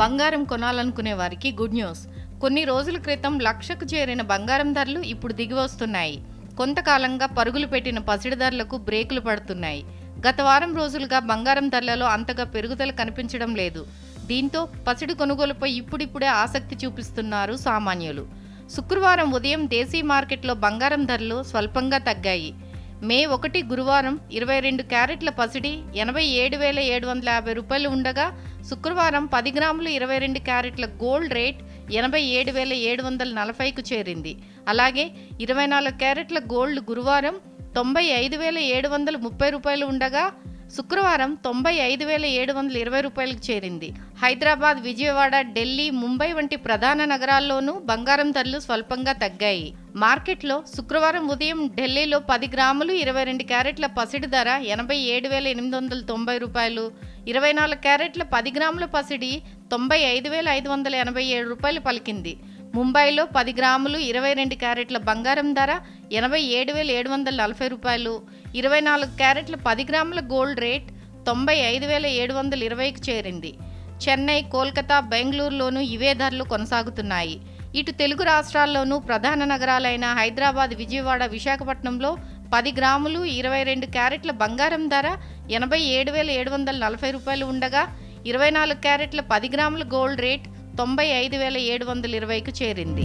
బంగారం కొనాలనుకునే వారికి good news కొన్ని రోజుల క్రితం లక్షకు చేరిన బంగారం ధరలు ఇప్పుడు దిగి వస్తున్నాయి. కొంతకాలంగా పరుగులు పెట్టిన పసిడి ధరలకు బ్రేకులు పడుతున్నాయి. గత వారం రోజులుగా బంగారం ధరలలో అంతగా పెరుగుదల కనిపించడం లేదు. దీంతో పసిడి కొనుగోలుపై ఇప్పుడిప్పుడే ఆసక్తి చూపిస్తున్నారు సామాన్యులు. శుక్రవారం ఉదయం దేశీ మార్కెట్లో బంగారం ధరలు స్వల్పంగా తగ్గాయి. మే ఒకటి గురువారం ఇరవై రెండు క్యారెట్ల పసిడి ఎనభై ఏడు వేల ఏడు వందల యాభై రూపాయలు ఉండగా శుక్రవారం పది గ్రాములు ఇరవై రెండు క్యారెట్ల గోల్డ్ రేట్ ఎనభై ఏడు వేల ఏడు వందల నలభైకు చేరింది. అలాగే ఇరవై నాలుగు క్యారెట్ల గోల్డ్ గురువారం తొంభై ఐదు వేల ఏడు వందల ముప్పై రూపాయలు ఉండగా శుక్రవారం తొంభై ఐదు వేల ఏడు వందల ఇరవై రూపాయలకు చేరింది. హైదరాబాద్ విజయవాడ ఢిల్లీ ముంబై వంటి ప్రధాన నగరాల్లోనూ బంగారం ధరలు స్వల్పంగా తగ్గాయి. మార్కెట్లో శుక్రవారం ఉదయం ఢిల్లీలో పది గ్రాములు ఇరవై రెండు క్యారెట్ల పసిడి ధర ఎనభై ఏడు వేల ఎనిమిది వందల తొంభై రూపాయలు ఇరవై నాలుగు క్యారెట్ల పది గ్రాముల పసిడి తొంభై ఐదు వేల ఐదు వందల ఎనభై ఏడు రూపాయలు పలికింది. ముంబైలో పది గ్రాములు ఇరవై రెండు క్యారెట్ల బంగారం ధర ఎనభై ఏడు వేల ఏడు వందల నలభై రూపాయలు. ఇరవై నాలుగు క్యారెట్ల పది గ్రాముల గోల్డ్ రేట్ తొంభై ఐదు వేల ఏడు వందల ఇరవైకి చేరింది. చెన్నై కోల్కతా బెంగళూరులోనూ ఇవే ధరలు కొనసాగుతున్నాయి. ఇటు తెలుగు రాష్ట్రాల్లోనూ ప్రధాన నగరాలైన హైదరాబాద్ విజయవాడ విశాఖపట్నంలో పది గ్రాములు ఇరవై రెండు క్యారెట్ల బంగారం ధర ఎనభై ఏడు వేల ఏడు వందల నలభై రూపాయలు ఉండగా ఇరవై నాలుగు క్యారెట్ల పది గ్రాముల గోల్డ్ రేట్ తొంభై ఐదు వేల ఏడు వందల ఇరవైకు చేరింది.